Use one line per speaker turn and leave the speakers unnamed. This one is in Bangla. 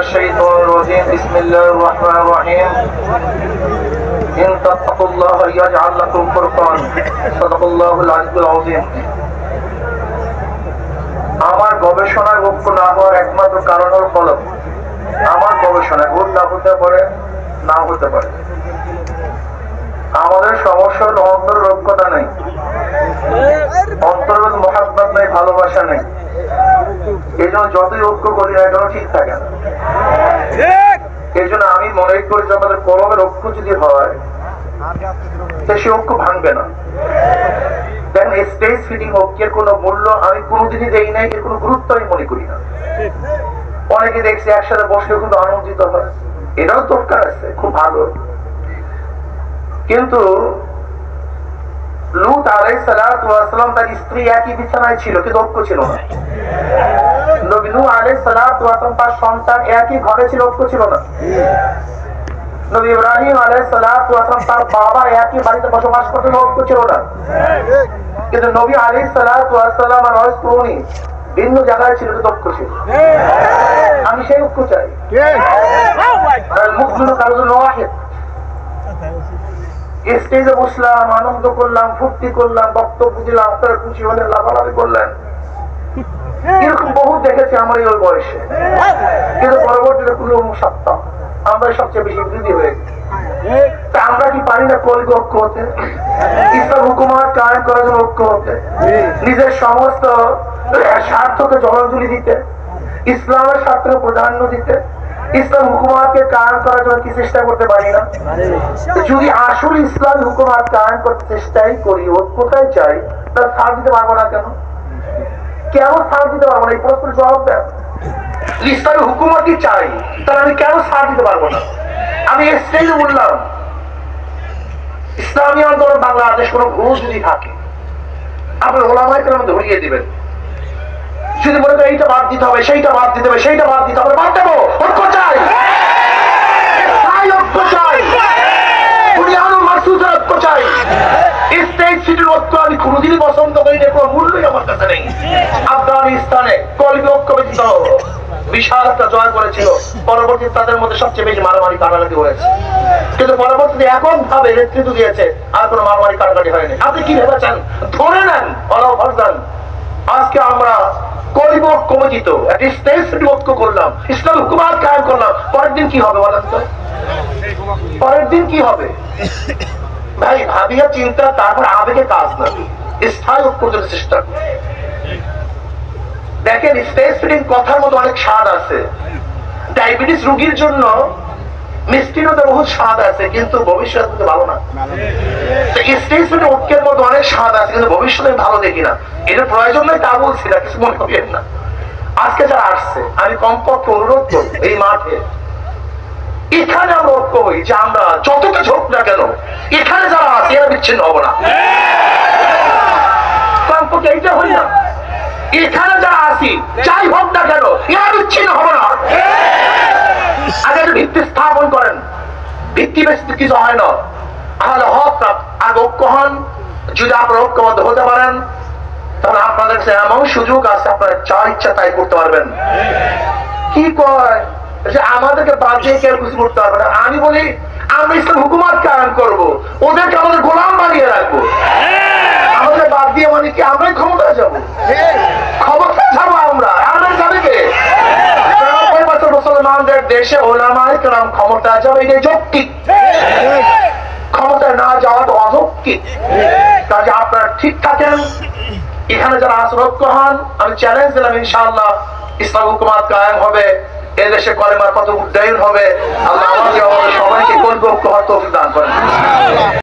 الشيطان الرجيم بسم الله الرحمن الرحيم إن تتقوا الله يجعل لكم فرقان صدق الله العلي العظيم আমার গবেষণায় মুখ্য না হওয়ার একমাত্র কারণ হল ফলক আমার গবেষণায় ভুল না হতে পারে না হতে পারে আমাদের সমস্যা হল অন্তর রক্ষতা নেই অন্তর্গত মহাব্বত নেই ভালোবাসা নেই এই জন্য যতই ঐক্য করি না কেন ঠিক থাকে না এই জন্য আমি মনে করি যে আমাদের কলমের ঐক্য যদি হয় সে ঐক্য ভাঙবে না। মূল্য আমি কোনোদিনই কোনো গুরুত্ব আমি মনে করি না। দেখছি একসাথে কিন্তু আনন্দিত এটাও আছে, খুব ভালো। কিন্তু তার স্ত্রী একই বিছানায় ছিল, কিন্তু ঐক্য ছিল না। সালাম তার সন্তান একই ঘরে ছিল ছিল না। নবী ইব্রাহিম সালাম তার বাবা একই বাড়িতে বসবাস ছিল না। কিন্তু নবী সালাম আর ভিন্ন জায়গায় ছিল ছিল। আমি সেই ঐক্য চাই। কারও জন্য স্টেজে বসলাম, আনন্দ করলাম, ফুর্তি করলাম, বক্তব্য দিলাম, আপনারা খুশি হলেন, লাফালাফি করলেন। এরকম বহু দেখেছি আমার এই বয়সে। কিন্তু পরবর্তীতে কোনো সত্তা আমরা সবচেয়ে বেশি বিরোধী হয়ে আমরা কি পারি না কলগ ঐক্য হতে? ইসলাম হুকুমাত কায়েম করার জন্য ঐক্য হতে? নিজের সমস্ত স্বার্থকে জলাঞ্জলি দিতে? ইসলামের স্বার্থকে প্রাধান্য দিতে? ইসলাম হুকুমাতকে কায়েম করার জন্য কি চেষ্টা করতে পারি না? যদি আসল ইসলাম হুকুমাত কায়েম করতে চেষ্টাই করি, ঐক্যটাই চাই, তাহলে ছাড় দিতে পারব না কেন? কেন ছাড় দিতে পারব না? এই প্রশ্নের জবাব দেন। ইসলামী হুকুমতই চাই? তাহলে আমি কেন ছাড় দিতে পারব না? আমি স্টেজে বললাম, ইসলামী আন্দোলন বাংলাদেশ কোনো ঘুষ যদি থাকে, আপনার ওলামাইকে কেন ধরিয়ে দিবেন। যদি বলে এইটা বাদ দিতে হবে, সেইটা বাদ দিতে হবে, সেইটা বাদ দিতে হবে, বাদ দেবো। ঐক্য চাই চাই ঐক্য চাই বুনিয়াদুল মাসুদের ঐক্য চাই স্টেট সিটির ঐক্য পছন্দ করি না কোনো মূল্যই আমার কাছে নেই। আফগানিস্তানে কলবি ঐক্য ব্যতীত বিশাল একটা জয় করেছিল। পরবর্তী তাদের মধ্যে সবচেয়ে বেশি মারামারি কাটাকাটি হয়েছে। কিন্তু পরবর্তীতে এখন ভাবে নেতৃত্ব দিয়েছে, আর কোনো মারামারি কাটাকাটি হয়নি। আপনি কি ভেবেছেন? ধরে নেন অলাও ফরজান আজকে আমরা করিব কমিটিত একটা স্টেজ সিটি ঐক্য করলাম। ইসলাম হুকুমাত কায়েম করলাম। পরের দিন কি হবে বলেন তো? পরের দিন কি হবে? ভাই, ভাবিয়া চিন্তা, তারপর আবেগে কাজ না। স্থায়ী জন্য চেষ্টা। দেখেন স্টেজ ফিটিং কথার মতো অনেক স্বাদ আছে। ডায়াবেটিস রোগীর জন্য বহু স্বাদ আছে, কিন্তু ভালো না। স্টেজ ঐক্যের মধ্যে অনেক স্বাদ আছে, কিন্তু ভবিষ্যতে ভালো দেখি না। এটার প্রয়োজন তা বলছি না, কিছু মনে করিয়েন না। আজকে যারা আসছে, আমি কমপক্ষে অনুরোধ করব এই মাঠে। এখানে আমরা ঐক্য হই যে আমরা যত কিছু হোক না কেন, এখানে যারা আছে, এরা বিচ্ছিন্ন হব না। এখানে যারা আছি, যাই হোক না কেন হব না। ভিত্তি স্থাপন করেন। ভিত্তি বেশি কিছু হয় না। তাহলে হক ঐক্য হন। যদি ঐক্যবদ্ধ হতে পারেন, তাহলে আপনাদের কাছে এমন সুযোগ আছে যা ইচ্ছা তাই করতে পারবেন। কি কয়? যে আমাদেরকে কেউ করতে পারবে না। আমি বলি, আমরা ইসলাম হুকুমাত কায়ন করব। ওদেরকে আমাদের গোলাম বানিয়ে রাখব। আমাদের বাদ দিয়ে মানে কি আমরাই ক্ষমতায় যাব? ক্ষমতায় যাব আমরা। আমাদের যাবে কে? মুসলমানদের দেশে ওলামাই কেরাম ক্ষমতায় যাবে এটাই যৌক্তিক। ক্ষমতায় না যাওয়া তো অযৌক্তিক। কাজে আপনারা ঠিক থাকেন। এখানে যারা আসরক্ষ হন, আমি চ্যালেঞ্জ দিলাম ইনশাআল্লাহ। ইসলাম হুকুমাত কায়েম হবে। এদেশে কলেমার কত উদ্যায়ন হবে, আল্লাহ আমাদের সবাইকে কোন ঐক্য হওয়ার তৌফিক দান করেন।